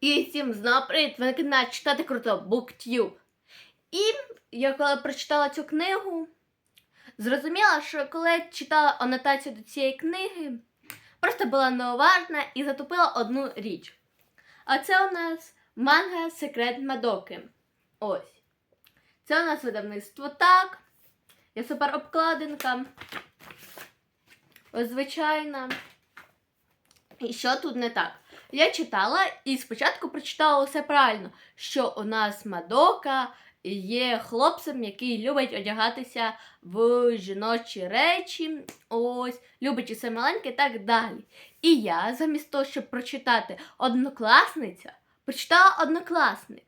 І всім знову! Ви на читати круто BookTube. І я коли прочитала цю книгу, зрозуміла, що коли я читала анотацію до цієї книги, просто була неуважна і затопила одну річ. А це у нас манга Секрет Мадоки. Ось. Це у нас видавництво так. Є супер обкладинка. Ось звичайна. І що тут не так? Я читала і спочатку прочитала все правильно, що у нас Мадока є хлопцем, який любить одягатися в жіночі речі, ось, любить усе маленьке і так далі. І я, замість того, щоб прочитати однокласниця, прочитала однокласник.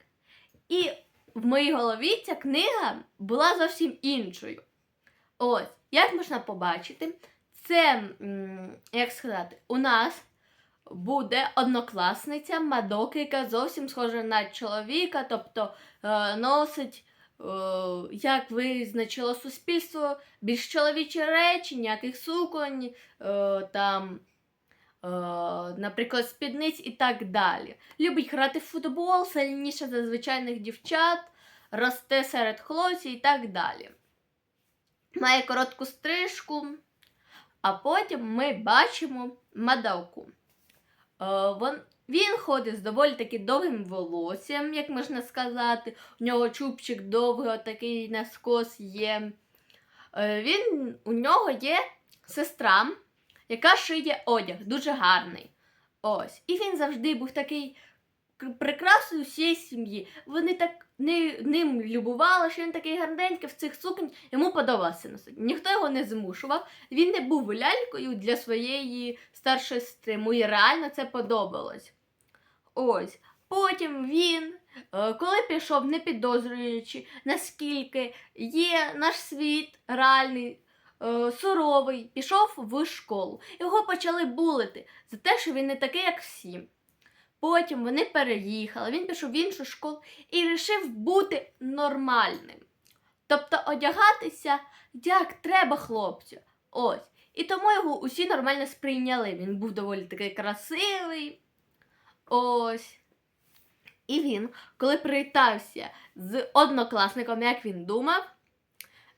І в моїй голові ця книга була зовсім іншою. Ось, як можна побачити, це, як сказати, у нас буде однокласниця Мадоки, яка зовсім схожа на чоловіка, тобто е, носить, е, як визначило суспільство, більш чоловічі речі, ніяких суконь, е, там, наприклад, спідниць і так далі. Любить грати в футбол, сильніше за звичайних дівчат, росте серед хлопців і так далі. Має коротку стрижку, а потім ми бачимо Мадоку. Е, він ходить з доволі таки довгим волоссям, як можна сказати. У нього чубчик довго такий наскос є. Е, Він, у нього є сестра, яка шиє одяг, дуже гарний. Ось. І він завжди був такий прекрасний усієї сім'ї. Вони так ни- ним любували, що він такий гарненький в цих сукнях. Йому подобалося носити. Ніхто його не змушував. Він не був лялькою для своєї старшої сестри. Йому і реально це подобалось. Ось. Потім він, е, коли пішов, не підозрюючи, наскільки є наш світ реальний, е, суровий, пішов в школу. Його почали булити за те, що він не такий, як всі. Потім вони переїхали, він пішов в іншу школу і вирішив бути нормальним. Тобто одягатися як треба хлопцю. Ось. І тому його усі нормально сприйняли. Він був доволі такий красивий. Ось. І він, коли привітався з однокласником, як він думав,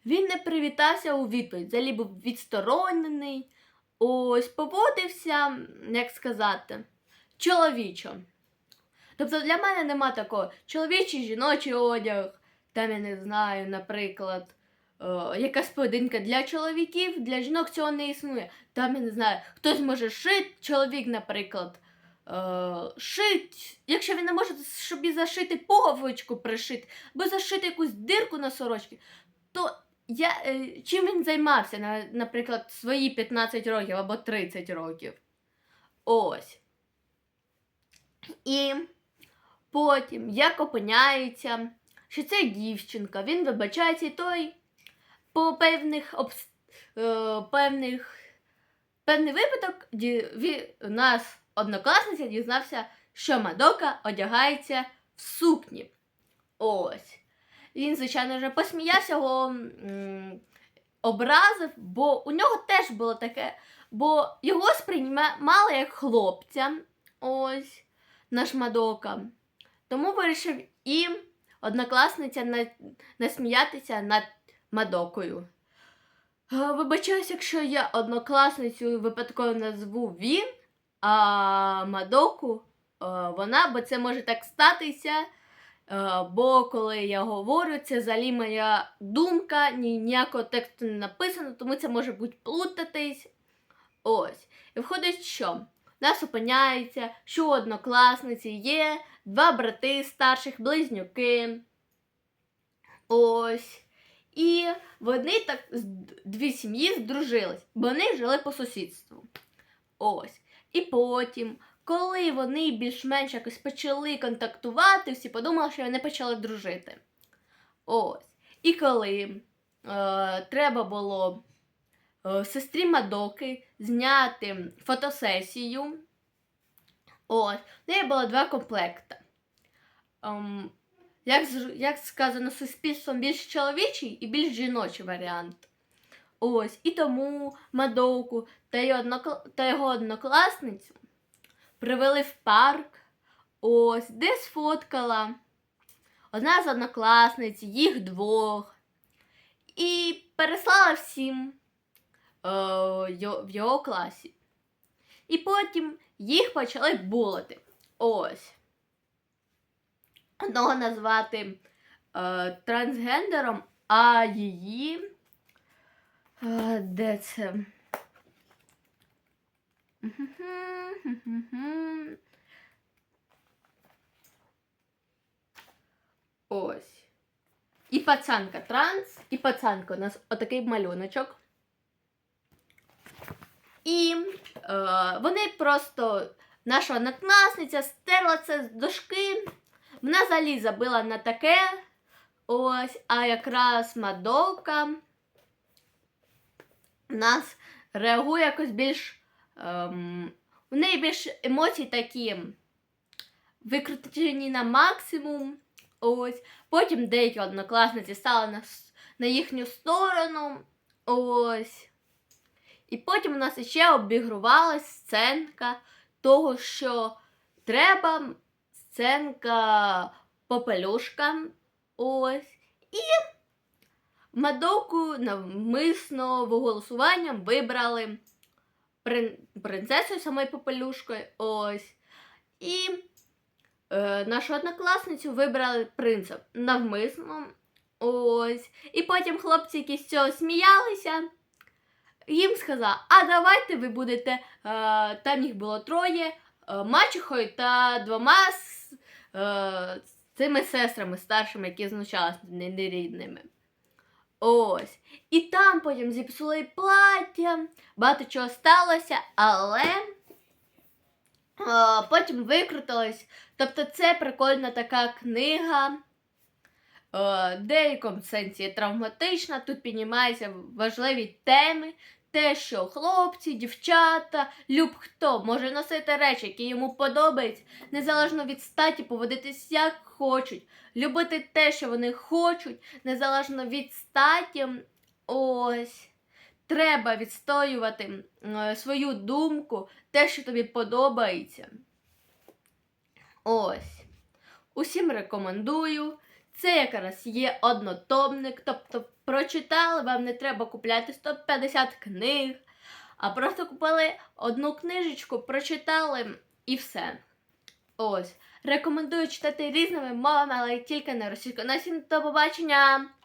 він не привітався у відповідь. Взагалі був відсторонений. Ось, поводився, як сказати, чоловічо. Тобто для мене нема такого чоловічий, жіночий одяг, там я не знаю, наприклад, е, якась поєдинка для чоловіків, для жінок цього не існує. Там я не знаю, хтось може шити, чоловік, наприклад, е, шить, якщо він не може собі зашити пуговичку пришити, або зашити якусь дирку на сорочці, то я, е, чим він займався, наприклад, свої 15 років або 30 років. Ось. І потім, як опиняється, що це дівчинка, він вибачається і той по певних обс... е, певних певний випадок ді... у нас однокласниця дізнався, що Мадока одягається в сукні. Ось. Він, звичайно, вже посміявся, його образив, бо у нього теж було таке, бо його сприймали як хлопця. Ось наш Мадока. Тому вирішив і однокласниця на... насміятися над Мадокою. Е, Вибачаюсь, якщо я однокласницю випадково назву він, а Мадоку е, вона, бо це може так статися. Е, Бо коли я говорю, це взагалі моя думка, ні, ніякого тексту не написано, тому це може бути плутатись. Ось. І виходить, що нас опиняється, що у однокласниці є два брати старших близнюки. Ось. І вони так дві сім'ї здружились, бо вони жили по сусідству. Ось. І потім, коли вони більш-менш якось почали контактувати, всі подумали, що вони почали дружити. Ось. І коли е, треба було сестрі Мадоки зняти фотосесію. Ось, в неї було два комплекти. Ем, як, як сказано, суспільством більш чоловічий і більш жіночий варіант. Ось, і тому Мадоку та його, та його однокласницю привели в парк. ось, де сфоткала одна з однокласниць, їх двох, і переслала всім е, в його класі. І потім їх почали булити. Ось. Одного назвати е, трансгендером, а її. Е, де це? Ось. І пацанка транс, і пацанка у нас отакий малюночок. І е, вони просто, наша однокласниця стерла це з дошки. Вона взагалі забила на таке. Ось, а якраз Мадока у нас реагує якось більш. Ем, у неї більш емоції такі викрутені на максимум. Ось. Потім деякі однокласниці стали на, на їхню сторону. Ось. І потім у нас ще обігрувалась сценка того, що треба сценка попелюшка. Ось. І Мадоку навмисно голосуванням вибрали прин- принцесою самою попелюшкою. Ось. І е, нашу однокласницю вибрали принцем навмисно. Ось. І потім хлопці, які з цього сміялися, їм сказав, а давайте ви будете, е, там їх було троє, е, мачехою та двома с- е, цими сестрами старшими, які знущалися нерідними. Ось. І там потім зіпсули плаття, багато чого сталося, але потім викрутилось. Тобто це прикольна така книга. Е, деякому сенсі травматична. Тут піднімаються важливі теми. Те, що хлопці, дівчата, люб хто може носити речі, які йому подобаються, незалежно від статі, поводитись як хочуть, любити те, що вони хочуть, незалежно від статі. Ось. Треба відстоювати е, свою думку, те, що тобі подобається. Ось. Усім рекомендую. Це якраз є однотомник, тобто прочитали, вам не треба купляти 150 книг, а просто купили одну книжечку, прочитали і все. Ось. Рекомендую читати різними мовами, але тільки не російською. На всім до побачення!